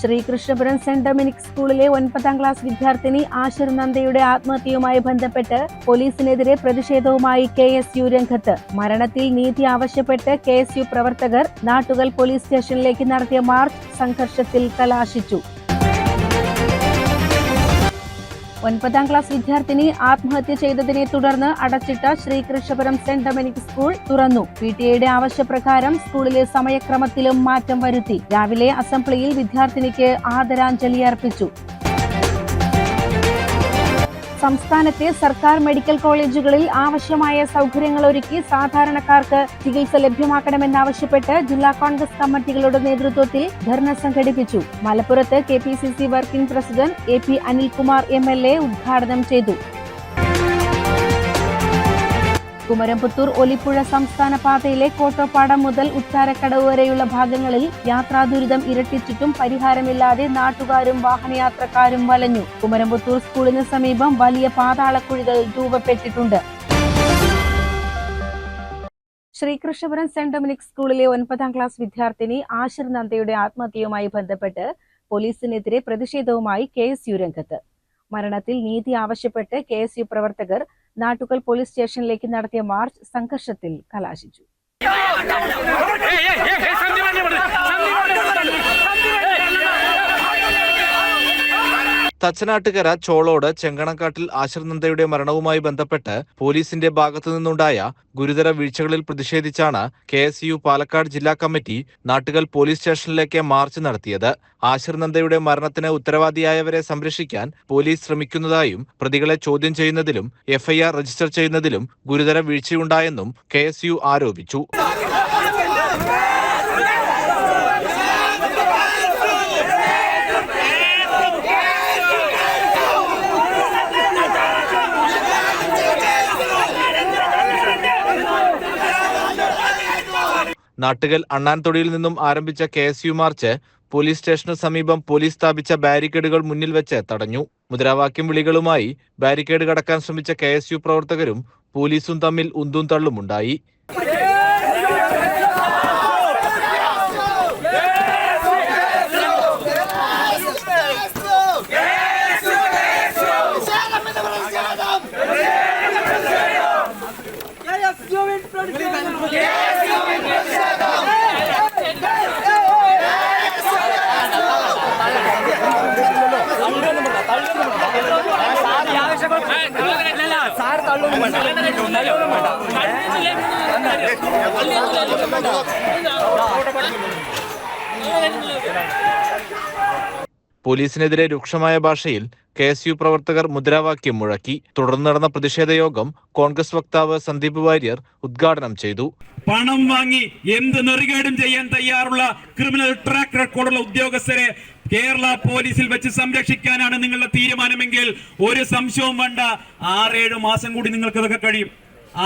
Sreekrishnapuram saint Dominic സ്കൂളിലെ ഒൻപതാം class വിദ്യാർത്ഥിനി ആശിർ നന്ദയുടെ ആത്മഹത്യയുമായി ബന്ധപ്പെട്ട് പോലീസിനെതിരെ പ്രതിഷേധവുമായി കെ എസ് യു രംഗത്ത്. മരണത്തിൽ നീതി ആവശ്യപ്പെട്ട് കെ എസ് യു പ്രവർത്തകർ നാട്ടുകൽ പോലീസ് സ്റ്റേഷനിലേക്ക് നടത്തിയ മാർച്ച് സംഘർഷത്തിൽ കലാശിച്ചു. ഒൻപതാം ക്ലാസ് വിദ്യാർത്ഥിനി ആത്മഹത്യ ചെയ്തതിനെ തുടർന്ന് അടച്ചിട്ട ശ്രീകൃഷ്ണപുരം സെന്റ് ഡൊമിനിക് സ്കൂൾ തുറന്നു. പി ടി എയുടെ ആവശ്യപ്രകാരം സ്കൂളിലെ സമയക്രമത്തിലും മാറ്റം വരുത്തി. രാവിലെ അസംബ്ലിയിൽ വിദ്യാർത്ഥിനിക്ക് ആദരാഞ്ജലി അർപ്പിച്ചു. സംസ്ഥാനത്തെ സർക്കാർ മെഡിക്കൽ കോളേജുകളിൽ ആവശ്യമായ സൗകര്യങ്ങൾ ഒരുക്കി സാധാരണക്കാർക്ക് ചികിത്സ ലഭ്യമാക്കണമെന്നാവശ്യപ്പെട്ട് ജില്ലാ കോൺഗ്രസ് കമ്മിറ്റികളുടെ നേതൃത്വത്തിൽ ധർണ സംഘടിപ്പിച്ചു. മലപ്പുറത്ത് K working president A P Anilkumar M L A ഉദ്ഘാടനം ചെയ്തു. കുമരംപുത്തൂർ ഒലിപ്പുഴ സംസ്ഥാന പാതയിലെ കോട്ടോപ്പാടം മുതൽ ഉച്ചാരക്കടവ് വരെയുള്ള ഭാഗങ്ങളിൽ യാത്രാ ദുരിതം ഇരട്ടിച്ചിട്ടും പരിഹാരമില്ലാതെ നാട്ടുകാരും വാഹനയാത്രക്കാരും വലഞ്ഞു. കുമരംപുത്തൂർ സ്കൂളിന് സമീപം വലിയ പാതാളക്കുഴികൾ രൂപപ്പെട്ടിട്ടുണ്ട്. ശ്രീകൃഷ്ണപുരം സെന്റ് ഡൊമിനിക് സ്കൂളിലെ ഒൻപതാം ക്ലാസ് വിദ്യാർത്ഥിനി ആശിർ നന്ദയുടെ ആത്മഹത്യയുമായി ബന്ധപ്പെട്ട് പോലീസിനെതിരെ പ്രതിഷേധവുമായി കെ എസ് യു രംഗത്ത്. മരണത്തിൽ നീതി ആവശ്യപ്പെട്ട് കെ എസ് യു പ്രവർത്തകർ നാട്ടുകൽ പോലീസ് സ്റ്റേഷനിലേക്ക് നടത്തിയ മാർച്ച് സംഘർഷത്തിൽ കലാശിച്ചു. തച്ചനാട്ടുകര ചോളോട് ചെങ്കണക്കാട്ടിൽ ആശ്രനന്ദയുടെ മരണവുമായി ബന്ധപ്പെട്ട് പോലീസിന്റെ ഭാഗത്തുനിന്നുണ്ടായ ഗുരുതര വീഴ്ചകളിൽ പ്രതിഷേധിച്ചാണ് കെ എസ് യു പാലക്കാട് ജില്ലാ കമ്മിറ്റി നാട്ടുകൽ പോലീസ് സ്റ്റേഷനിലേക്ക് മാർച്ച് നടത്തിയത്. ആശ്രനന്ദയുടെ മരണത്തിന് ഉത്തരവാദിയായവരെ സംരക്ഷിക്കാൻ പോലീസ് ശ്രമിക്കുന്നതായും പ്രതികളെ ചോദ്യം ചെയ്യുന്നതിലും എഫ്ഐആർ രജിസ്റ്റർ ചെയ്യുന്നതിലും ഗുരുതര വീഴ്ചയുണ്ടായെന്നും കെ ആരോപിച്ചു. നാട്ടുകൽ അണ്ണാൻതൊടിയിൽ നിന്നും ആരംഭിച്ച K S U march police സ്റ്റേഷന് സമീപം പോലീസ് സ്ഥാപിച്ച ബാരിക്കേഡുകൾ മുന്നിൽ വെച്ച് തടഞ്ഞു. മുദ്രാവാക്യം വിളികളുമായി ബാരിക്കേഡ് കടക്കാൻ ശ്രമിച്ച കെ പ്രവർത്തകരും പോലീസും തമ്മിൽ ഉന്തും തള്ളുമുണ്ടായി പോലീസിനെതിരെ രൂക്ഷമായ ഭാഷയിൽ കെ എസ് യു പ്രവർത്തകർ മുദ്രാവാക്യം മുഴക്കി തുടർന്ന് നടന്ന പ്രതിഷേധ യോഗം കോൺഗ്രസ് വക്താവ് സന്ദീപ് വാര്യർ ഉദ്ഘാടനം ചെയ്തു. പണം വാങ്ങി എന്ത് നെറികേടും ചെയ്യാൻ തയ്യാറുള്ള ക്രിമിനൽ ട്രാക്ക് റെക്കോർഡുള്ള ഉദ്യോഗസ്ഥരെ കേരള പോലീസിൽ വെച്ച് സംരക്ഷിക്കാനാണ് നിങ്ങളുടെ തീരുമാനമെങ്കിൽ ഒരു സംശയവും വേണ്ട. ആറേഴ് മാസം കൂടി നിങ്ങൾക്ക് ഇതൊക്കെ കഴിയും.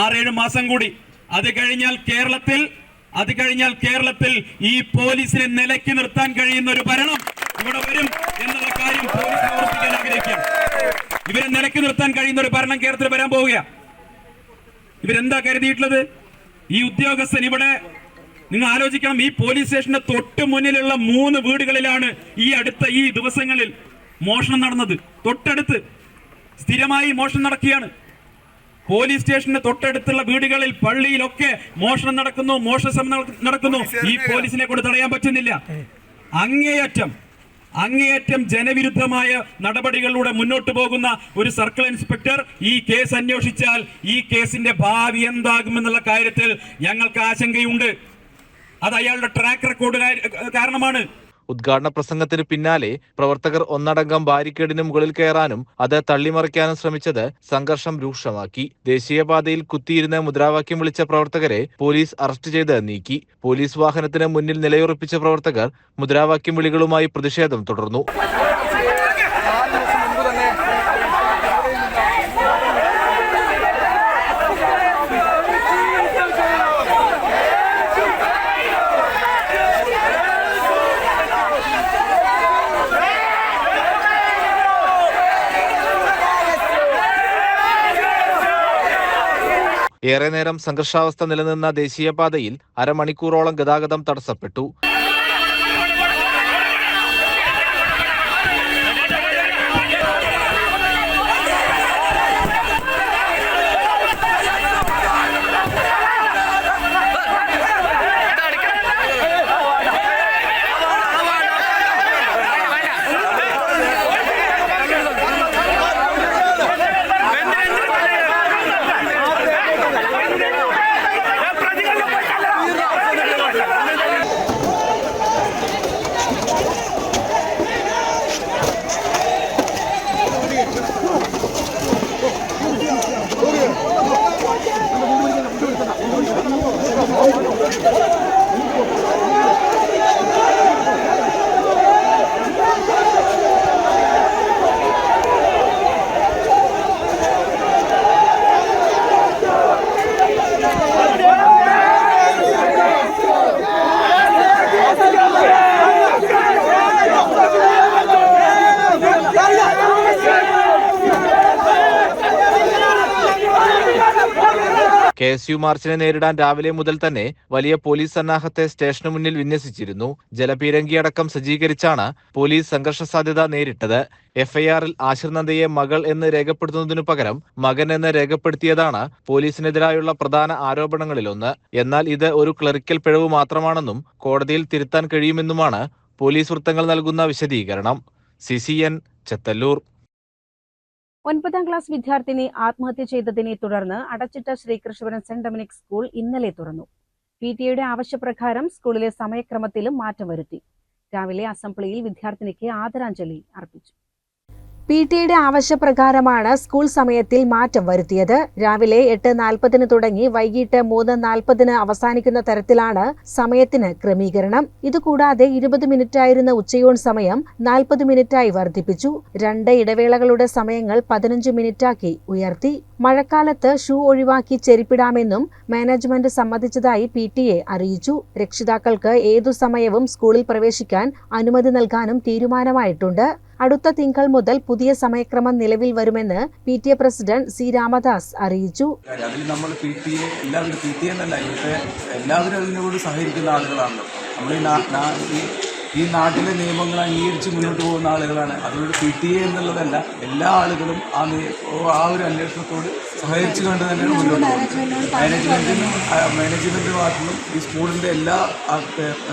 ആറേഴ് മാസം കൂടി. അത് കഴിഞ്ഞാൽ കേരളത്തിൽ അത് കഴിഞ്ഞാൽ കേരളത്തിൽ ഈ പോലീസിനെ നിലയ്ക്ക് നിർത്താൻ കഴിയുന്ന ഒരു ഭരണം ഇവിടെ വരും എന്നുള്ള കാര്യം പോലീസ് ഓർപ്പിക്കാൻ ആഗ്രഹിക്കാം ഇവരെ നിലയ്ക്ക് നിർത്താൻ കഴിയുന്ന ഒരു ഭരണം കേരളത്തിൽ വരാൻ പോവുക ഇവരെന്താ കരുതിയിട്ടുള്ളത്? ഈ ഉദ്യോഗസ്ഥൻ ഇവിടെ നിങ്ങൾ ആലോചിക്കണം ഈ പോലീസ് സ്റ്റേഷന്റെ തൊട്ട് മുന്നിലുള്ള മൂന്ന് വീടുകളിലാണ് ഈ അടുത്ത ഈ ദിവസങ്ങളിൽ മോഷണം നടന്നത്. തൊട്ടടുത്ത് സ്ഥിരമായി മോഷണം നടക്കുകയാണ്. പോലീസ് സ്റ്റേഷന്റെ തൊട്ടടുത്തുള്ള വീടുകളിൽ പള്ളിയിലൊക്കെ മോഷണം നടക്കുന്നു മോഷണം നടക്കുന്നു. ഈ പോലീസിനെ കൊണ്ട് തടയാൻ പറ്റുന്നില്ല. അങ്ങേയറ്റം അങ്ങേയറ്റം ജനവിരുദ്ധമായ നടപടികളിലൂടെ മുന്നോട്ട് പോകുന്ന ഒരു സർക്കിൾ ഇൻസ്പെക്ടർ ഈ കേസ് അന്വേഷിച്ചാൽ ഈ കേസിന്റെ ഭാവി എന്താകുമെന്നുള്ള കാര്യത്തിൽ ഞങ്ങൾക്ക് ആശങ്കയുണ്ട്. അത് അയാളുടെ ട്രാക്ക് റെക്കോർഡ് കാരണമാണ്. ഉദ്ഘാടന പ്രസംഗത്തിന് പിന്നാലെ പ്രവർത്തകർ ഒന്നടങ്കം ബാരിക്കേഡിന് മുകളിൽ കയറാനും അത് തള്ളിമറിക്കാനും ശ്രമിച്ചത് സംഘർഷം രൂക്ഷമാക്കി. ദേശീയപാതയിൽ കുത്തിയിരുന്ന് മുദ്രാവാക്യം വിളിച്ച പ്രവർത്തകരെ പോലീസ് അറസ്റ്റ് ചെയ്ത് നീക്കി. പോലീസ് വാഹനത്തിന് മുന്നിൽ നിലയുറപ്പിച്ച പ്രവർത്തകർ മുദ്രാവാക്യം വിളികളുമായി പ്രതിഷേധം തുടർന്നു. ഏറെ നേരം സംഘർഷാവസ്ഥ നിലനിന്ന ദേശീയപാതയിൽ അരമണിക്കൂറോളം ഗതാഗതം തടസ്സപ്പെട്ടു. എസ് യു മാർച്ചിനെ നേരിടാൻ രാവിലെ മുതൽ തന്നെ വലിയ പോലീസ് സന്നാഹത്തെ സ്റ്റേഷനു മുന്നിൽ വിന്യസിച്ചിരുന്നു. ജലപീരങ്കി അടക്കം സജ്ജീകരിച്ചാണ് പോലീസ് സംഘർഷ സാധ്യത നേരിട്ടത് എഫ്ഐആറിൽ ആശിർ നന്ദയെ മകൾ എന്ന് രേഖപ്പെടുത്തുന്നതിനു പകരം മകൻ എന്ന് രേഖപ്പെടുത്തിയതാണ് പോലീസിനെതിരായുള്ള പ്രധാന ആരോപണങ്ങളിലൊന്ന്. എന്നാൽ ഇത് ഒരു ക്ലറിക്കൽ പിഴവ് മാത്രമാണെന്നും കോടതിയിൽ തിരുത്താൻ കഴിയുമെന്നുമാണ് പോലീസ് വൃത്തങ്ങൾ നൽകുന്ന വിശദീകരണം. C C N Chethallur. ഒൻപതാം ക്ലാസ് വിദ്യാർത്ഥിനി ആത്മഹത്യ ചെയ്തതിനെ തുടർന്ന് അടച്ചിട്ട ശ്രീകൃഷ്ണപുരം സെന്റ് ഡൊമിനിക് സ്കൂൾ ഇന്നലെ തുറന്നു. പി ടിയുടെ ആവശ്യപ്രകാരം സ്കൂളിലെ സമയക്രമത്തിലും മാറ്റം വരുത്തി. രാവിലെ അസംബ്ലിയിൽ വിദ്യാർത്ഥിനിക്ക് ആദരാഞ്ജലി അർപ്പിച്ചു. പി ടിയുടെ ആവശ്യപ്രകാരമാണ് സ്കൂൾ സമയത്തിൽ മാറ്റം വരുത്തിയത്. രാവിലെ എട്ട് നാൽപ്പതിന് തുടങ്ങി വൈകിട്ട് മൂന്ന് നാൽപ്പതിന് അവസാനിക്കുന്ന തരത്തിലാണ് സമയത്തിന് ക്രമീകരണം. ഇതുകൂടാതെ ഇരുപത് മിനിറ്റായിരുന്ന ഉച്ചയൂൺ സമയം നാൽപ്പത് മിനിറ്റായി വർദ്ധിപ്പിച്ചു. രണ്ട് ഇടവേളകളുടെ സമയങ്ങൾ പതിനഞ്ച് മിനിറ്റാക്കി ഉയർത്തി. മഴക്കാലത്ത് ഷൂ ഒഴിവാക്കി ചെരിപ്പിടാമെന്നും മാനേജ്മെന്റ് സമ്മതിച്ചതായി പി ടി എ അറിയിച്ചു. രക്ഷിതാക്കൾക്ക് ഏതു സമയവും സ്കൂളിൽ പ്രവേശിക്കാൻ അനുമതി നൽകാനും തീരുമാനമായിട്ടുണ്ട്. അടുത്ത തിങ്കൾ മുതൽ പുതിയ സമയക്രമം നിലവിൽ വരുമെന്ന് P T A president C Ramadas അറിയിച്ചു. അതിൽ നമ്മൾ പി ടി എ എല്ലാവരും പി ടി എന്നല്ല ഇവിടുത്തെ എല്ലാവരും അതിനോട് സഹകരിക്കുന്ന ആളുകളാണല്ലോ. നമ്മൾ ഈ ഈ- നാട്ടിലെ നിയമങ്ങൾ അംഗീകരിച്ച് മുന്നോട്ട് പോകുന്ന ആളുകളാണ്. അതുകൊണ്ട് പി ടി എ എന്നുള്ളതല്ല എല്ലാ ആളുകളും ആ ആ ഒരു അന്വേഷണത്തോട് സഹകരിച്ചു കൊണ്ട് തന്നെയാണ് മുന്നോട്ട് പോകുന്നത്. മാനേജ്മെന്റിനും മാനേജ്മെന്റിന്റെ ഭാഗത്തുനിന്നും ഈ സ്കൂളിന്റെ എല്ലാ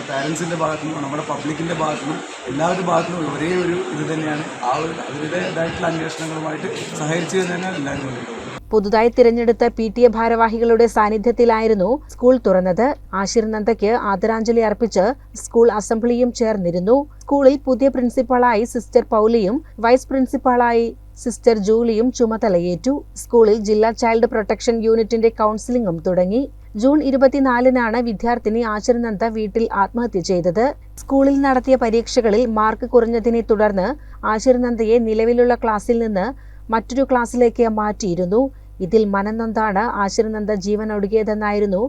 പാരൻസിന്റെ ഭാഗത്തുനിന്നും നമ്മുടെ പബ്ലിക്കിന്റെ ഭാഗത്തുനിന്നും എല്ലാവരുടെ ഭാഗത്തുനിന്നും ഒരേ ഒരു ഇത് തന്നെയാണ്. ആ ഒരു അവരുടേതായിട്ടുള്ള അന്വേഷണങ്ങളുമായിട്ട് സഹകരിച്ചു തന്നെയാണ് എല്ലാവരും മുന്നോട്ട് പോകുന്നത്. പുതുതായി തിരഞ്ഞെടുത്ത പി ടി എ ഭാരവാഹികളുടെ സാന്നിധ്യത്തിലായിരുന്നു സ്കൂൾ തുറന്നത്. ആശിർ നന്ദയ്ക്ക് ആദരാഞ്ജലി അർപ്പിച്ച് സ്കൂൾ അസംബ്ലിയും ചേർന്നിരുന്നു. സ്കൂളിൽ പുതിയ പ്രിൻസിപ്പാളായി സിസ്റ്റർ പൗലിയും വൈസ് പ്രിൻസിപ്പാളായി സിസ്റ്റർ ജൂലിയും ചുമതലയേറ്റു. സ്കൂളിൽ ജില്ലാ ചൈൽഡ് പ്രൊട്ടക്ഷൻ യൂണിറ്റിന്റെ കൗൺസിലിംഗും തുടങ്ങി. ജൂൺ ഇരുപത്തിനാലിനാണ് വിദ്യാർത്ഥിനി ആശിർനന്ദ വീട്ടിൽ ആത്മഹത്യ ചെയ്തത്. സ്കൂളിൽ നടത്തിയ പരീക്ഷകളിൽ മാർക്ക് കുറഞ്ഞതിനെ തുടർന്ന് ആശിർനന്ദയെ നിലവിലുള്ള ക്ലാസ്സിൽ നിന്ന് മറ്റൊരു ക്ലാസ്സിലേക്ക് മാറ്റിയിരുന്നു. ഇതിൽ മനംനൊന്താണ് ആശിർനന്ദ ജീവൻ ഒടുകിയതെന്നായിരുന്നു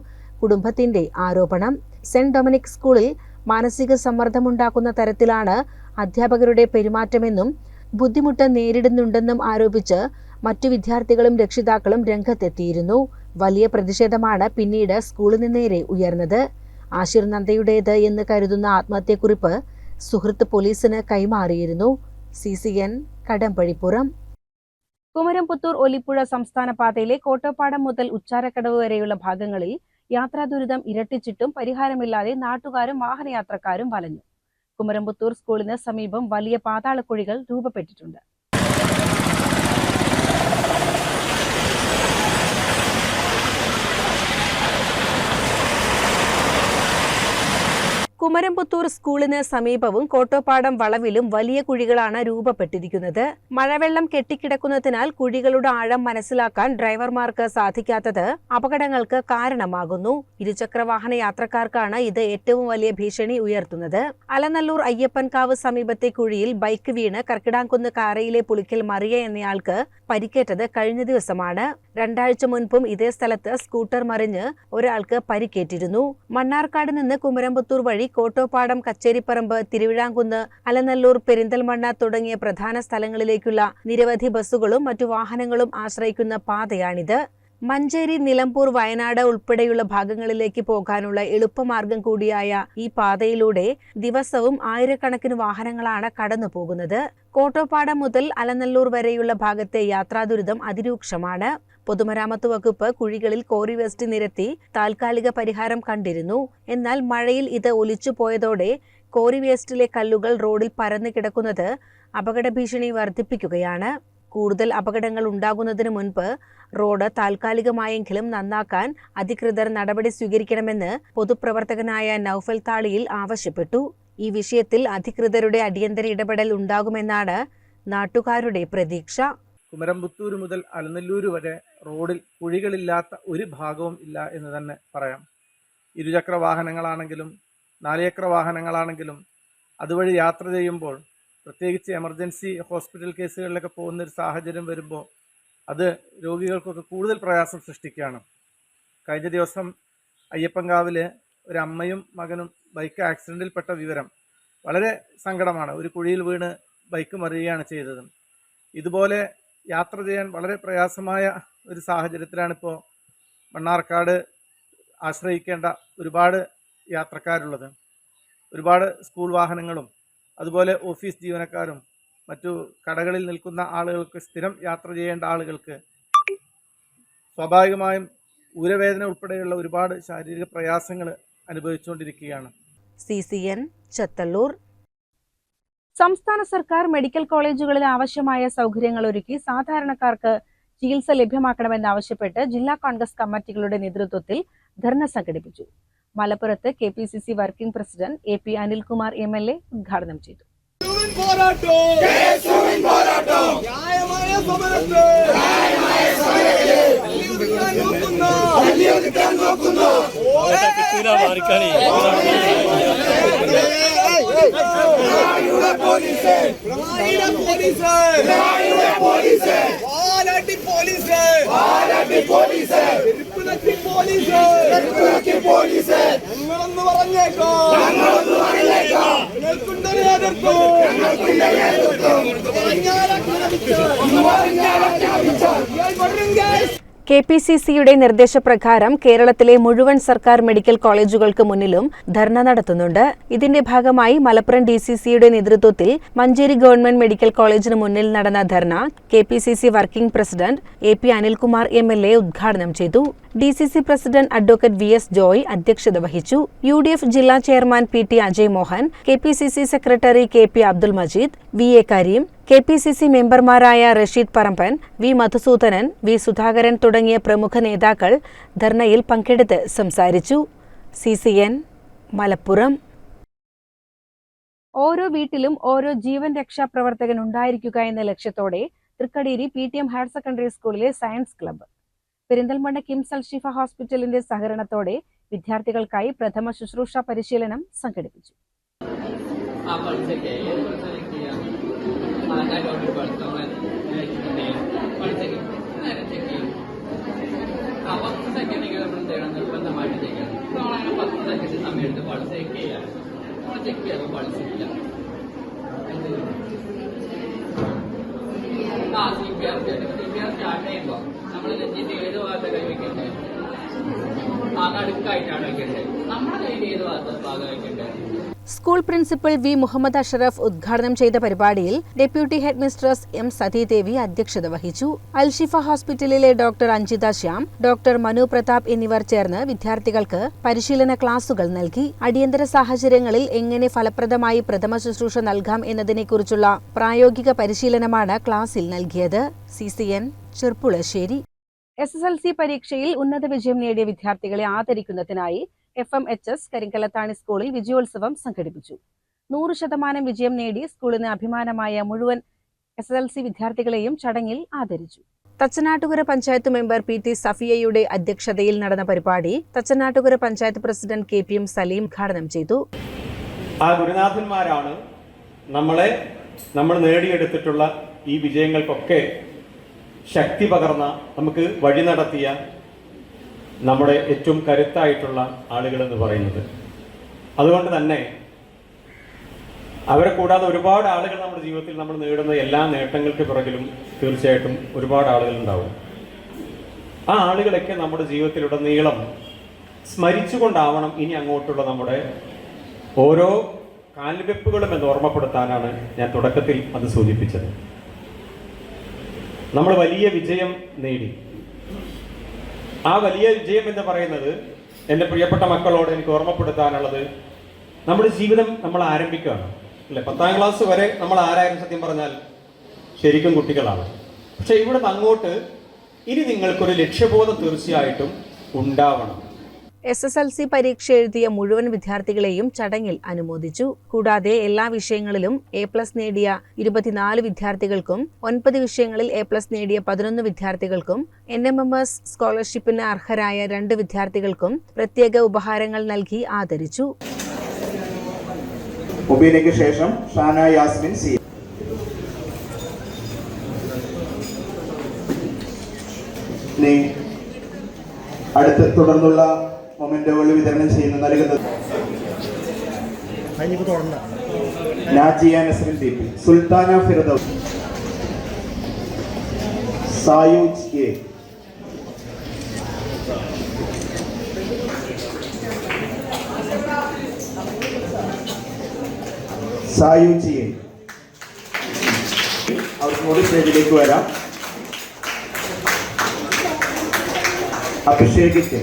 കുടുംബത്തിന്റെ ആരോപണം. സെന്റ് ഡൊമിനിക് സ്കൂളിൽ മാനസിക സമ്മർദ്ദമുണ്ടാക്കുന്ന തരത്തിലാണ് അധ്യാപകരുടെ പെരുമാറ്റമെന്നും ബുദ്ധിമുട്ട് നേരിടുന്നുണ്ടെന്നും ആരോപിച്ച് മറ്റു വിദ്യാർത്ഥികളും രക്ഷിതാക്കളും രംഗത്തെത്തിയിരുന്നു. വലിയ പ്രതിഷേധമാണ് പിന്നീട് സ്കൂളിന് നേരെ ഉയർന്നത്. ആശിർ നന്ദയുടേത് എന്ന് കരുതുന്ന ആത്മഹത്യക്കുറിപ്പ് സുഹൃത്ത് പോലീസിന് കൈമാറിയിരുന്നു. C C N Kadambazhipuram. Kumaramputhur Olippuzha സംസ്ഥാന പാതയിലെ കോട്ടപ്പാടം മുതൽ ഉച്ചാരക്കടവ് വരെയുള്ള ഭാഗങ്ങളിൽ യാത്രാ ദുരിതം ഇരട്ടിച്ചിട്ടും പരിഹാരമില്ലാതെ നാട്ടുകാരും വാഹനയാത്രക്കാരും വലഞ്ഞു. കുമരംപുത്തൂർ സ്കൂളിന് സമീപം വലിയ പാതാളക്കുഴികൾ രൂപപ്പെട്ടിട്ടുണ്ട്. കുമരംപുത്തൂർ സ്കൂളിന് സമീപവും കോട്ടോപ്പാടം വളവിലും വലിയ കുഴികളാണ് രൂപപ്പെട്ടിരിക്കുന്നത്. മഴവെള്ളം കെട്ടിക്കിടക്കുന്നതിനാൽ കുഴികളുടെ ആഴം മനസ്സിലാക്കാൻ ഡ്രൈവർമാർക്ക് സാധിക്കാത്തത് അപകടങ്ങൾക്ക് കാരണമാകുന്നു. ഇരുചക്രവാഹന യാത്രക്കാർക്കാണ് ഇത് ഏറ്റവും വലിയ ഭീഷണി ഉയർത്തുന്നത്. അലനല്ലൂർ അയ്യപ്പൻകാവ് സമീപത്തെ കുഴിയിൽ ബൈക്ക് വീണ് കർക്കിടാംകുന്ന് കാരയിലെ പുളിക്കൽ മറിയ എന്നയാൾക്ക് പരിക്കേറ്റത് കഴിഞ്ഞ ദിവസമാണ്. രണ്ടാഴ്ച മുൻപും ഇതേ സ്ഥലത്ത് സ്കൂട്ടർ മറിഞ്ഞ് ഒരാൾക്ക് പരിക്കേറ്റിരുന്നു. മണ്ണാർക്കാട് നിന്ന് കുമരംപുത്തൂർ വഴി കോട്ടോപ്പാടം കച്ചേരിപ്പറമ്പ് തിരുവിഴാംകുന്ന് അലനല്ലൂർ പെരിന്തൽമണ്ണ തുടങ്ങിയ പ്രധാന സ്ഥലങ്ങളിലേക്കുള്ള നിരവധി ബസ്സുകളും മറ്റു വാഹനങ്ങളും ആശ്രയിക്കുന്ന പാതയാണിത്. മഞ്ചേരി നിലമ്പൂർ വയനാട് ഉൾപ്പെടെയുള്ള ഭാഗങ്ങളിലേക്ക് പോകാനുള്ള എളുപ്പമാർഗം കൂടിയായ ഈ പാതയിലൂടെ ദിവസവും ആയിരക്കണക്കിന് വാഹനങ്ങളാണ് കടന്നു പോകുന്നത് കോട്ടോപ്പാടം മുതൽ അലനല്ലൂർ വരെയുള്ള ഭാഗത്തെ യാത്രാ ദുരിതം അതിരൂക്ഷമാണ്. പൊതുമരാമത്ത് വകുപ്പ് കുഴികളിൽ കോറി വേസ്റ്റ് നിരത്തി താൽക്കാലിക പരിഹാരം കണ്ടിരുന്നു. എന്നാൽ മഴയിൽ ഇത് ഒലിച്ചു പോയതോടെ കോറി വേസ്റ്റിലെ കല്ലുകൾ റോഡിൽ പരന്നു കിടക്കുന്നത് അപകട ഭീഷണി വർദ്ധിപ്പിക്കുകയാണ്. കൂടുതൽ അപകടങ്ങൾ ഉണ്ടാകുന്നതിന് മുൻപ് റോഡ് താൽക്കാലികമായെങ്കിലും നന്നാക്കാൻ അധികൃതർ നടപടി സ്വീകരിക്കണമെന്ന് പൊതുപ്രവർത്തകനായ നൌഫൽ താളിയിൽ ആവശ്യപ്പെട്ടു. ഈ വിഷയത്തിൽ അധികൃതരുടെ അടിയന്തര ഇടപെടൽ ഉണ്ടാകുമെന്നാണ് നാട്ടുകാരുടെ പ്രതീക്ഷ. കുമരംപുത്തൂർ മുതൽ അലനല്ലൂർ വരെ റോഡിൽ കുഴികളില്ലാത്ത ഒരു ഭാഗവും ഇല്ല എന്ന് തന്നെ പറയാം. ഇരുചക്ര വാഹനങ്ങളാണെങ്കിലും നാലുചക്ര വാഹനങ്ങളാണെങ്കിലും അതുവഴി യാത്ര ചെയ്യുമ്പോൾ പ്രത്യേകിച്ച് എമർജൻസി ഹോസ്പിറ്റൽ കേസുകളിലൊക്കെ പോകുന്ന ഒരു സാഹചര്യം വരുമ്പോൾ അത് രോഗികൾക്കൊക്കെ കൂടുതൽ പ്രയാസം സൃഷ്ടിക്കുകയാണ്. കഴിഞ്ഞ ദിവസം അയ്യപ്പൻകാവിൽ ഒരു അമ്മയും മകനും ബൈക്ക് ആക്സിഡന്റിൽപ്പെട്ട വിവരം വളരെ സങ്കടമാണ്. ഒരു കുഴിയിൽ വീണ് ബൈക്ക് മറിയുകയാണ് ചെയ്തത്. ഇതുപോലെ യാത്ര ചെയ്യാൻ വളരെ പ്രയാസമായ ഒരു സാഹചര്യത്തിലാണ് ഇപ്പോൾ മണ്ണാർക്കാട് ആശ്രയിക്കേണ്ട ഒരുപാട് യാത്രക്കാരുള്ളത്. ഒരുപാട് സ്കൂൾ വാഹനങ്ങളും അതുപോലെ ഓഫീസ് ജീവനക്കാരും മറ്റു കടകളിൽ നിൽക്കുന്ന ആളുകൾക്ക് സ്ഥിരം യാത്ര ചെയ്യേണ്ട ആളുകൾക്ക് സ്വാഭാവികമായും ഊരവേദന ഉൾപ്പെടെയുള്ള ഒരുപാട് ശാരീരിക പ്രയാസങ്ങൾ അനുഭവിച്ചുകൊണ്ടിരിക്കുകയാണ്. സി സി എൻ ചത്തല്ലൂർ സംസ്ഥാന സർക്കാർ മെഡിക്കൽ കോളേജുകളിൽ ആവശ്യമായ സൗകര്യങ്ങൾ ഒരുക്കി സാധാരണക്കാർക്ക് ചികിത്സ ലഭ്യമാക്കണമെന്നാവശ്യപ്പെട്ട് ജില്ലാ കോൺഗ്രസ് കമ്മിറ്റികളുടെ നേതൃത്വത്തിൽ ധർണ സംഘടിപ്പിച്ചു. മലപ്പുറത്ത് K P C C working president A P Anilkumar M L A ഉദ്ഘാടനം ചെയ്തു. ന്യായമായ സമരത്തെ തല്ലിയൊതുക്കാൻ നോക്കുന്നു പിണറായിയുടെ പോലീസ് പാലാട്ടി പോലീസ് പാലാട്ടി പോലീസ് ചെരുപ്പ് നക്കി പോലീസ് ചെരുപ്പ് നക്കി പോലീസ് ഞങ്ങളൊന്ന് പറഞ്ഞേക്കോ. ഞങ്ങളൊന്ന് പറഞ്ഞേക്കോ. ഞങ്ങൾക്കുണ്ടൊരു എതിർപ്പ് പറഞ്ഞാൽ കെ പി സി സിയുടെ നിർദ്ദേശപ്രകാരം കേരളത്തിലെ മുഴുവൻ സർക്കാർ മെഡിക്കൽ കോളേജുകൾക്ക് മുന്നിലും ധർണ നടത്തുന്നുണ്ട്. ഇതിന്റെ ഭാഗമായി മലപ്പുറം ഡി സി സിയുടെ നേതൃത്വത്തിൽ മഞ്ചേരി ഗവൺമെന്റ് മെഡിക്കൽ കോളേജിന് മുന്നിൽ നടന്ന ധർണ K P C C working president A P Anilkumar M L A ഉദ്ഘാടനം ചെയ്തു. D C C president advocate V S Joy അധ്യക്ഷത വഹിച്ചു. യു ഡി എഫ് ജില്ലാ chairman P T Ajay Mohan K P C C secretary K P Abdul Majeed V A Kareem K P C C മെമ്പർമാരായ Rasheed Paramban V Madhusoodanan V Sudhakaran തുടങ്ങിയ പ്രമുഖ നേതാക്കൾ ധർണയിൽ പങ്കെടുത്ത് സംസാരിച്ചു. C C N Malappuram. ഓരോ വീട്ടിലും ഓരോ ജീവൻ രക്ഷാ പ്രവർത്തകൻ ഉണ്ടായിരിക്കുക എന്ന ലക്ഷ്യത്തോടെ Thrikkadeeri P T M higher secondary സ്കൂളിലെ സയൻസ് ക്ലബ്ബ്. പെരിന്തൽമണ്ണ കിംസ് അൽഷിഫ ഹോസ്പിറ്റലിന്റെ സഹകരണത്തോടെ വിദ്യാർത്ഥികൾക്കായി പ്രഥമ ശുശ്രൂഷ പരിശീലനം സംഘടിപ്പിച്ചു. നിർബന്ധമായിട്ട് എന്ത് ചെയ്യും? ആ C P R C P R start ചെയ്യുമ്പോൾ നമ്മൾ നെഞ്ചിന്റെ ഏത് ഭാഗത്തെ കൈ വെക്കണ്ടേ school principal V Muhammad Ashraf ഉദ്ഘാടനം ചെയ്ത പരിപാടിയിൽ deputy head mistress M Sathidevi അധ്യക്ഷത വഹിച്ചു. അൽഷിഫ ഹോസ്പിറ്റലിലെ ഡോക്ടർ അഞ്ജിത ശ്യാം ഡോക്ടർ മനു പ്രതാപ് എന്നിവർ ചേർന്ന് വിദ്യാർത്ഥികൾക്ക് പരിശീലന ക്ലാസുകൾ നൽകി. അടിയന്തര സാഹചര്യങ്ങളിൽ എങ്ങനെ ഫലപ്രദമായി പ്രഥമ ശുശ്രൂഷ നൽകാം എന്നതിനെക്കുറിച്ചുള്ള പ്രായോഗിക പരിശീലനമാണ് ക്ലാസിൽ നൽകിയത്. C C N Cherpulassery. S S L C പരീക്ഷയിൽ ഉന്നത വിജയം നേടിയ വിദ്യാർത്ഥികളെ ആദരിക്കുന്നതിനായി F M H S Karinkallathani school വിജയോത്സവം സംഘടിപ്പിച്ചു. നൂറ് ശതമാനം വിജയം നേടി സ്കൂളിന് അഭിമാനമായ മുഴുവൻ എസ് എസ് എൽ സി വിദ്യാർത്ഥികളെയും ചടങ്ങിൽ ആദരിച്ചു. Thachanattukara panchayat member P T സഫിയയുടെ അധ്യക്ഷതയിൽ നടന്ന പരിപാടി Thachanattukara panchayat president K P M Saleem ഉദ്ഘാടനം ചെയ്തു. ആ ഗുരുനാഥന്മാരാണ് നമ്മളെ നമ്മൾ നേടിയെടുത്തിട്ടുള്ള ഈ വിജയങ്ങൾക്കൊക്കെ ശക്തി പകർന്ന നമുക്ക് വഴി നടത്തിയ നമ്മുടെ ഏറ്റവും കരുത്തായിട്ടുള്ള ആളുകൾ എന്ന് പറയുന്നത്. അതുകൊണ്ട് തന്നെ അവരെ കൂടാതെ ഒരുപാട് ആളുകൾ നമ്മുടെ ജീവിതത്തിൽ നമ്മൾ നേടുന്ന എല്ലാ നേട്ടങ്ങൾക്ക് പിറകിലും തീർച്ചയായിട്ടും ഒരുപാട് ആളുകൾ ഉണ്ടാവും ആ ആളുകളൊക്കെ നമ്മുടെ ജീവിതത്തിലുടനീളം സ്മരിച്ചുകൊണ്ടാവണം ഇനി അങ്ങോട്ടുള്ള നമ്മുടെ ഓരോ കാൽവെപ്പുകളും എന്ന് ഓർമ്മപ്പെടുത്താനാണ് ഞാൻ തുടക്കത്തിൽ അത് സൂചിപ്പിച്ചത്. നമ്മൾ വലിയ വിജയം നേടി. ആ വലിയ വിജയം എന്ന് പറയുന്നത് എന്റെ പ്രിയപ്പെട്ട മക്കളോട് എനിക്ക് ഓർമ്മപ്പെടുത്താനുള്ളത് നമ്മുടെ ജീവിതം നമ്മൾ ആരംഭിക്കുകയാണ്. അല്ലെ? പത്താം ക്ലാസ് വരെ നമ്മൾ ആരായിരുന്നു സത്യം പറഞ്ഞാൽ? ശരിക്കും കുട്ടികളാണ്. പക്ഷെ ഇവിടെ നിന്ന് അങ്ങോട്ട് ഇനി നിങ്ങൾക്കൊരു ലക്ഷ്യബോധം തീർച്ചയായിട്ടും ഉണ്ടാവണം. എസ് എസ് എൽ സി പരീക്ഷ എഴുതിയ മുഴുവൻ വിദ്യാർത്ഥികളെയും ചടങ്ങിൽ അനുമോദിച്ചു. കൂടാതെ എല്ലാ വിഷയങ്ങളിലും എ പ്ലസ് നേടിയ ഇരുപത്തിനാല് വിദ്യാർത്ഥികൾക്കും ഒൻപത് വിഷയങ്ങളിൽ എ പ്ലസ് നേടിയ പതിനൊന്ന് വിദ്യാർത്ഥികൾക്കും എൻ എം എം എസ് സ്കോളർഷിപ്പിന് അർഹരായ രണ്ട് വിദ്യാർത്ഥികൾക്കും പ്രത്യേക ഉപഹാരങ്ങൾ നൽകി ആദരിച്ചു. ശേഷം അടുത്ത് തുടർന്നുള്ള മൊമെന്റുകൾ വിതരണം ചെയ്യുന്ന നൽകുന്നത്. നാജിയ സുൽത്താന ഫിറദൌസ് സായൂജ് സ്റ്റേജിലേക്ക് വരാം. അഭിഷേകിക്ക്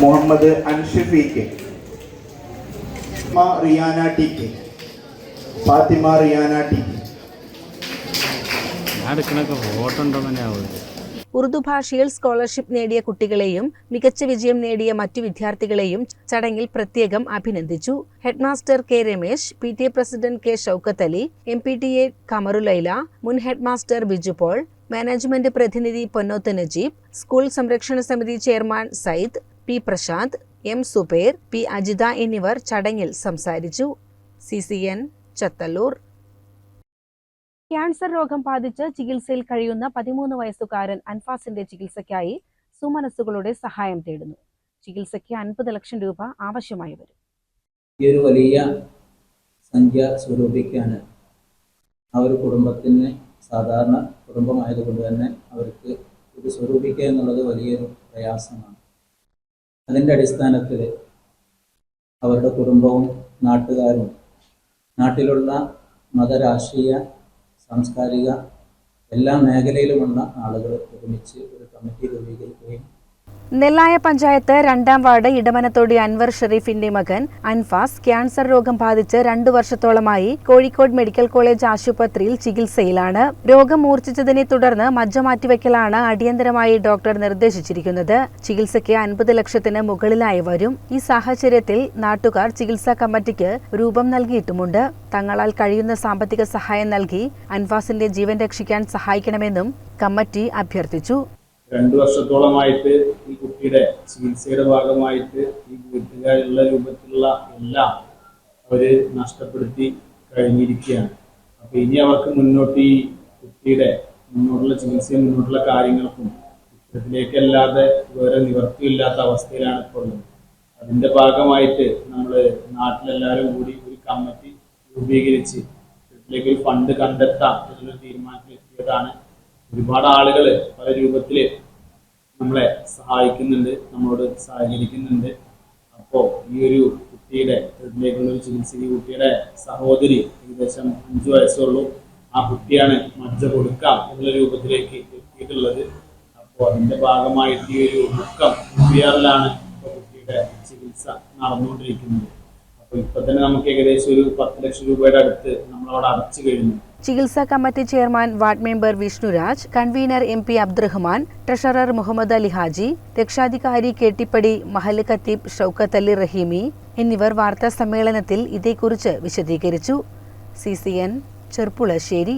Muhammad അൻഷിഫി K Riyana T K Fathima Riyana T K Urdu ഭാഷയിൽ സ്കോളർഷിപ്പ് നേടിയ കുട്ടികളെയും മികച്ച വിജയം നേടിയ മറ്റു വിദ്യാർത്ഥികളെയും ചടങ്ങിൽ പ്രത്യേകം അഭിനന്ദിച്ചു. Headmaster K Ramesh P T A president K Shoukath Ali M P T A Kamarulaila മുൻ ഹെഡ്മാസ്റ്റർ ബിജു പോൾ മാനേജ്മെന്റ് പ്രതിനിധി പൊന്നോത്ത് നജീബ് സ്കൂൾ സംരക്ഷണ സമിതി chairman Sayyid P Prashanth M Zubair P Ajitha എന്നിവർ ചടങ്ങിൽ സംസാരിച്ചു. C C N Chethallur. Cancer രോഗം ബാധിച്ച് ചികിത്സയിൽ കഴിയുന്ന പതിമൂന്ന് വയസ്സുകാരൻ അൻഫാസിന്റെ ചികിത്സയ്ക്കായി സുമനസ്സുകളുടെ സഹായം തേടുന്നു. ചികിത്സയ്ക്ക് അൻപത് ലക്ഷം രൂപ ആവശ്യമായി വരും. ഈ ഒരു വലിയ സംഖ്യ സ്വരൂപിക്കാൻ ആ ഒരു കുടുംബത്തിന് സാധാരണ കുടുംബമായതുകൊണ്ട് തന്നെ അവർക്ക് ഇത് സ്വരൂപിക്കുക എന്നുള്ളത് വലിയൊരു പ്രയാസമാണ്. അതിന്റെ അടിസ്ഥാനത്തിൽ അവരുടെ കുടുംബവും നാട്ടുകാരും നാട്ടിലുള്ള മതരാഷ്ട്രീയ സാംസ്കാരിക എല്ലാ മേഖലയിലുമുള്ള ആളുകൾ ഒരുമിച്ച് ഒരു കമ്മിറ്റി രൂപീകരിക്കുകയും നെല്ലായ പഞ്ചായത്ത് രണ്ടാം വാർഡ് ഇടമനത്തോടി അൻവർ ഷെരീഫിന്റെ മകൻ അൻഫാസ് ക്യാൻസർ രോഗം ബാധിച്ച് രണ്ടു വർഷത്തോളമായി കോഴിക്കോട് മെഡിക്കൽ കോളേജ് ആശുപത്രിയിൽ ചികിത്സയിലാണ്. രോഗം മൂർച്ഛിച്ചതിനെ തുടർന്ന് മജ്ജ മാറ്റിവെക്കലാണ് അടിയന്തരമായി ഡോക്ടർ നിർദ്ദേശിച്ചിരിക്കുന്നത്. ചികിത്സയ്ക്ക് അൻപത് ലക്ഷത്തിന് മുകളിലായി വരും. ഈ സാഹചര്യത്തിൽ നാട്ടുകാർ ചികിത്സാ കമ്മിറ്റിക്ക് രൂപം നൽകിയിട്ടുമുണ്ട്. തങ്ങളാൽ കഴിയുന്ന സാമ്പത്തിക സഹായം നൽകി അൻഫാസിന്റെ ജീവൻ രക്ഷിക്കാൻ സഹായിക്കണമെന്നും കമ്മിറ്റി അഭ്യർത്ഥിച്ചു. രണ്ടു വർഷത്തോളമായിട്ട് കുട്ടിയുടെ ചികിത്സയുടെ ഭാഗമായിട്ട് ഈ വീട്ടുകാരുള്ള രൂപത്തിലുള്ള എല്ലാം അവർ നഷ്ടപ്പെടുത്തി കഴിഞ്ഞിരിക്കുകയാണ്. അപ്പൊ ഇനി അവർക്ക് മുന്നോട്ട് ഈ കുട്ടിയുടെ മുന്നോട്ടുള്ള ചികിത്സയും മുന്നോട്ടുള്ള കാര്യങ്ങൾക്കും ഇത്തരത്തിലേക്കല്ലാതെ വേറെ നിവർത്തിയില്ലാത്ത അവസ്ഥയിലാണ് ഇപ്പോൾ ഉള്ളത്. അതിന്റെ ഭാഗമായിട്ട് നമ്മൾ നാട്ടിലെല്ലാവരും കൂടി ഒരു കമ്മിറ്റി രൂപീകരിച്ച് ഇതിലേക്ക് ഒരു ഫണ്ട് കണ്ടെത്താം എന്നൊരു തീരുമാനത്തിൽ എത്തിയതാണ് ഒരുപാട് ആളുകൾ പല രൂപത്തിൽ നമ്മളെ സഹായിക്കുന്നുണ്ട് നമ്മളോട് സഹകരിക്കുന്നുണ്ട്. അപ്പോ ഈ ഒരു കുട്ടിയുടെ ഇതിലേക്കുള്ള ഒരു ചികിത്സ ഈ കുട്ടിയുടെ സഹോദരി ഏകദേശം അഞ്ചു വയസ്സുള്ളൂ. ആ കുട്ടിയാണ് മജ്ജ കൊടുക്കാം എന്നുള്ള രൂപത്തിലേക്ക് എത്തിയിട്ടുള്ളത്. അപ്പോ അതിന്റെ ഭാഗമായിട്ട് ഈ ഒരു ദുഃഖം ഉയറിലാണ് ഇപ്പോൾ കുട്ടിയുടെ ചികിത്സ നടന്നുകൊണ്ടിരിക്കുന്നത്. അപ്പോൾ ഇപ്പൊ തന്നെ നമുക്ക് ഏകദേശം ഒരു പത്ത് ലക്ഷം രൂപയുടെ അടുത്ത് നമ്മളവിടെ അടച്ചു കഴിഞ്ഞു. ചികിത്സാ committee chairman ward member Vishnuraj convener M P Abdurahman treasurer Muhammad Ali Haji രക്ഷാധികാരി കെട്ടിപ്പടി മഹൽ ഖത്തീബ് ഷൌക്കത്ത് അലി റഹീമി എന്നിവർ വാർത്താ സമ്മേളനത്തിൽ ഇതേക്കുറിച്ച് വിശദീകരിച്ചു. C C N Cherpulassery.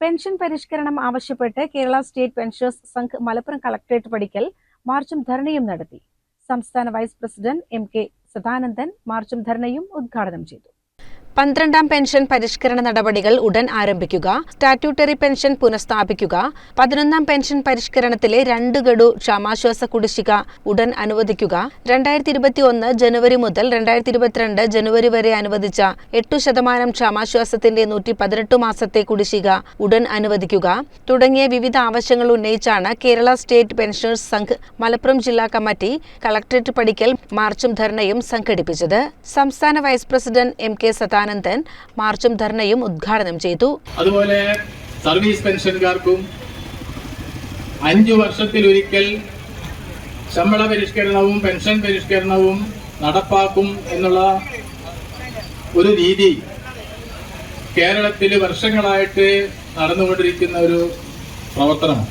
Pension പരിഷ്കരണം ആവശ്യപ്പെട്ട് Kerala state pensioners Sangh Malappuram collectorate പടിക്കൽ മാർച്ചും ധർണയും നടത്തി. സംസ്ഥാന vice president M K Sadanandan മാർച്ചും ധർണയും ഉദ്ഘാടനം ചെയ്തു. പന്ത്രണ്ടാം പെൻഷൻ പരിഷ്കരണ നടപടികൾ ഉടൻ ആരംഭിക്കുക സ്റ്റാറ്റ്യൂട്ടറി പെൻഷൻ പുനഃസ്ഥാപിക്കുക പതിനൊന്നാം പെൻഷൻ പരിഷ്കരണത്തിലെ രണ്ട് ഗഡു ക്ഷാമാശ്വാസ കുടിശ്ശിക ഉടൻ അനുവദിക്കുക. രണ്ടായിരത്തി ഇരുപത്തിയൊന്ന് ജനുവരി മുതൽ രണ്ടായിരത്തി ഇരുപത്തിരണ്ട് ജനുവരി വരെ അനുവദിച്ച എട്ടു ശതമാനം ക്ഷാമാശ്വാസത്തിന്റെ നൂറ്റി പതിനെട്ട് മാസത്തെ കുടിശ്ശിക ഉടൻ അനുവദിക്കുക. തുടങ്ങിയ വിവിധ ആവശ്യങ്ങൾ ഉന്നയിച്ചാണ് കേരള സ്റ്റേറ്റ് പെൻഷനേഴ്സ് സംഘ് മലപ്പുറം ജില്ലാ കമ്മിറ്റി കളക്ടറേറ്റ് പടിക്കൽ മാർച്ചും ധർണയും സംഘടിപ്പിച്ചത്. സംസ്ഥാന vice president M K Sadanandan മാർച്ചും ധർണയും ഉദ്ഘാടനം ചെയ്തു. അതുപോലെ സർവീസ് പെൻഷൻകാർക്കും അഞ്ചു വർഷത്തിലൊരിക്കൽ ശമ്പള പരിഷ്കരണവും പെൻഷൻ പരിഷ്കരണവും നടപ്പാക്കും എന്നുള്ള ഒരു രീതി കേരളത്തിൽ വർഷങ്ങളായിട്ട് നടന്നുകൊണ്ടിരിക്കുന്ന ഒരു പ്രവർത്തനമാണ്.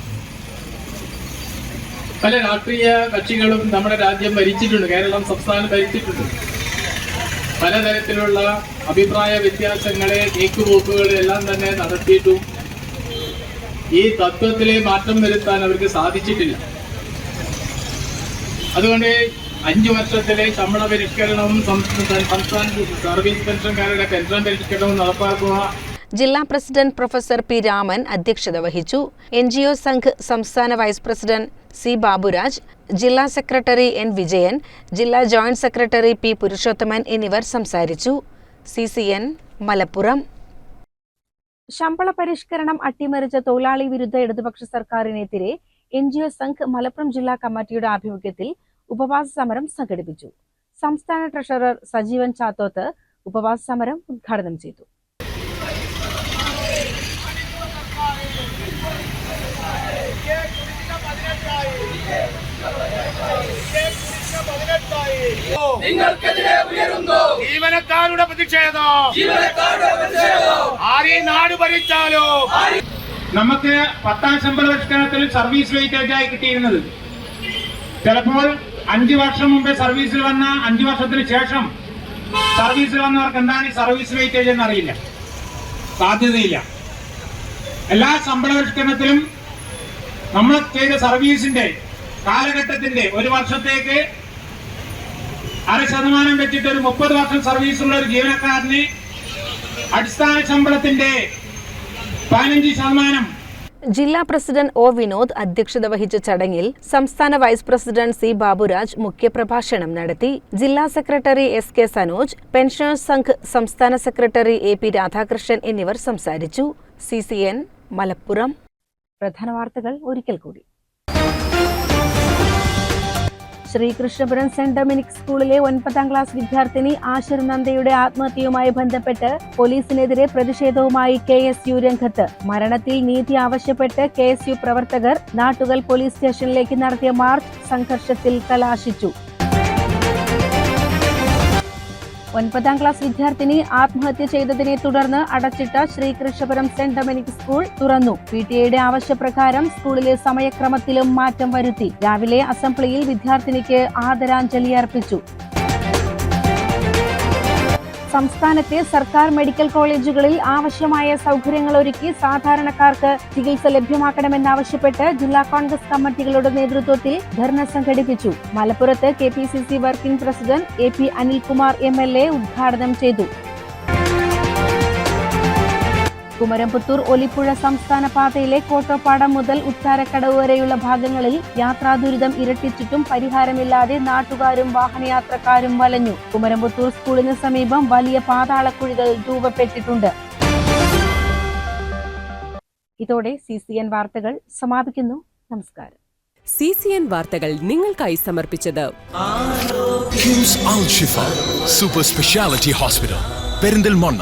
പല രാഷ്ട്രീയ കക്ഷികളും നമ്മുടെ രാജ്യം ഭരിച്ചിട്ടുണ്ട് കേരളം സംസ്ഥാനം ഭരിച്ചിട്ടുണ്ട്. പലതരത്തിലുള്ള അഭിപ്രായ വ്യത്യാസങ്ങളെ നീക്കുപോക്കുകൾ എല്ലാം തന്നെ നടത്തിയിട്ടും ഈ തത്വത്തിലെ മാറ്റം വരുത്താൻ അവർക്ക് സാധിച്ചിട്ടില്ല. അതുകൊണ്ട് അഞ്ചു വർഷത്തിലെ ശമ്പള പരിഷ്കരണവും സംസ്ഥാന സർവീസ് പെൻഷൻകാരുടെ പെൻഷൻ പരിഷ്കരണവും നടപ്പാക്കുക. ജില്ലാ പ്രസിഡന്റ് പ്രൊഫസർ പി രാമൻ അധ്യക്ഷത വഹിച്ചു. എൻ ജി ഒ സംഘ് സംസ്ഥാന വൈസ് പ്രസിഡന്റ് സി ബാബുരാജ് ജില്ലാ സെക്രട്ടറി എൻ വിജയൻ ജില്ലാ ജോയിന്റ് സെക്രട്ടറി പി പുരുഷോത്തമൻ എന്നിവർ സംസാരിച്ചു. C C N Malappuram. ശമ്പള പരിഷ്കരണം അട്ടിമറിച്ച തൊഴിലാളി വിരുദ്ധ ഇടതുപക്ഷ സർക്കാരിനെതിരെ N G O Sangh Malappuram ജില്ലാ കമ്മിറ്റിയുടെ ആഭിമുഖ്യത്തിൽ ഉപവാസ സമരം സംഘടിപ്പിച്ചു. സംസ്ഥാന ട്രഷറർ സജീവൻ ചാത്തോത്ത് ഉപവാസ സമരം ഉദ്ഘാടനം ചെയ്തു. നിങ്ങൾക്കെതിരെ ഉയരുന്നു. ജീവനക്കാരുടെ പ്രതിഷേധം. ജീവനക്കാരുടെ പ്രതിഷേധം. ആരെ നാട് ഭരിച്ചാലോ. നമുക്ക് പത്താം ശമ്പള പരിഷ്കരണത്തിൽ സർവീസ് വെയിറ്റേജ് ആയി കിട്ടിയിരുന്നത്. ചിലപ്പോൾ അഞ്ചു വർഷം മുമ്പേ സർവീസിൽ വന്ന അഞ്ചു വർഷത്തിന് ശേഷം സർവീസിൽ വന്നവർക്ക് എന്താണ് ഈ സർവീസ് വെയിറ്റേജ് എന്നറിയില്ല സാധ്യതയില്ല. എല്ലാ ശമ്പള പരിഷ്കരണത്തിലും നമ്മൾ ചെയ്ത സർവീസിന്റെ കാലഘട്ടത്തിന്റെ ഒരു വർഷത്തേക്ക് അര ശതമാനം വെച്ചിട്ട് ഒരു മുപ്പത് വർഷം സർവീസുള്ള ഒരു ജീവനക്കാരന് അടിസ്ഥാന ശമ്പളത്തിന്റെ പതിനഞ്ച് ശതമാനം. ജില്ലാ പ്രസിഡന്റ് ഒ വിനോദ് അധ്യക്ഷത വഹിച്ച ചടങ്ങിൽ സംസ്ഥാന വൈസ് പ്രസിഡന്റ് സി ബാബുരാജ് മുഖ്യപ്രഭാഷണം നടത്തി. ജില്ലാ secretary S K Sanoj pensioners Sangh സംസ്ഥാന സെക്രട്ടറി എ പി രാധാകൃഷ്ണൻ എന്നിവർ സംസാരിച്ചു. C C N Malappuram. പ്രധാന വാർത്തകൾ ഒരിക്കൽ കൂടി. ശ്രീകൃഷ്ണപുരം സെന്റ് ഡൊമിനിക് സ്കൂളിലെ ഒൻപതാം ക്ലാസ് വിദ്യാർത്ഥിനി ആശിർ നന്ദയുടെ ആത്മഹത്യയുമായി ബന്ധപ്പെട്ട് പോലീസിനെതിരെ പ്രതിഷേധവുമായി കെ എസ് യു രംഗത്ത്. മരണത്തിൽ നീതി ആവശ്യപ്പെട്ട് കെ എസ് യു പ്രവർത്തകർ നാട്ടുകൽ പോലീസ് സ്റ്റേഷനിലേക്ക് നടത്തിയ മാർച്ച് സംഘർഷത്തിൽ കലാശിച്ചു. ഒൻപതാം ക്ലാസ് വിദ്യാർത്ഥിനി ആത്മഹത്യ ചെയ്തതിനെ തുടർന്ന് അടച്ചിട്ട ശ്രീകൃഷ്ണപുരം സെന്റ് ഡൊമിനിക് സ്കൂൾ തുറന്നു. പി ടി എയുടെ ആവശ്യപ്രകാരം സ്കൂളിലെ സമയക്രമത്തിലും മാറ്റം വരുത്തി. രാവിലെ അസംബ്ലിയിൽ വിദ്യാർത്ഥിനിക്ക് ആദരാഞ്ജലി അർപ്പിച്ചു. സംസ്ഥാനത്തെ സർക്കാർ മെഡിക്കൽ കോളേജുകളിൽ ആവശ്യമായ സൗകര്യങ്ങൾ ഒരുക്കി സാധാരണക്കാർക്ക് ചികിത്സ ലഭ്യമാക്കണമെന്നാവശ്യപ്പെട്ട് ജില്ലാ കോൺഗ്രസ് കമ്മിറ്റികളുടെ നേതൃത്വത്തിൽ ധർണ സംഘടിപ്പിച്ചു. മലപ്പുറത്ത് K working president A P Anilkumar M L A ഉദ്ഘാടനം ചെയ്തു. കുമരംപുത്തൂർ ഒലിപ്പുഴ സംസ്ഥാന പാതയിലെ കോട്ടോപ്പാടം മുതൽ ഉത്താരക്കടവ് വരെയുള്ള ഭാഗങ്ങളിൽ യാത്രാ ദുരിതം ഇരട്ടിച്ചിട്ടും പരിഹാരമില്ലാതെ നാട്ടുകാരും വാഹനയാത്രക്കാരും വലഞ്ഞു. കുമരംപുത്തൂർ സ്കൂളിന് സമീപം വലിയ പാതാളക്കുഴികൾ രൂപപ്പെട്ടിട്ടുണ്ട്. ഇതോടെ സി സി എൻ വാർത്തകൾ സമാപിക്കുന്നു. നമസ്കാരം. സി സി എൻ വാർത്തകൾ നിങ്ങൾക്കായി സമർപ്പിച്ചത് super speciality hospital Super Speciality Perinthalmanna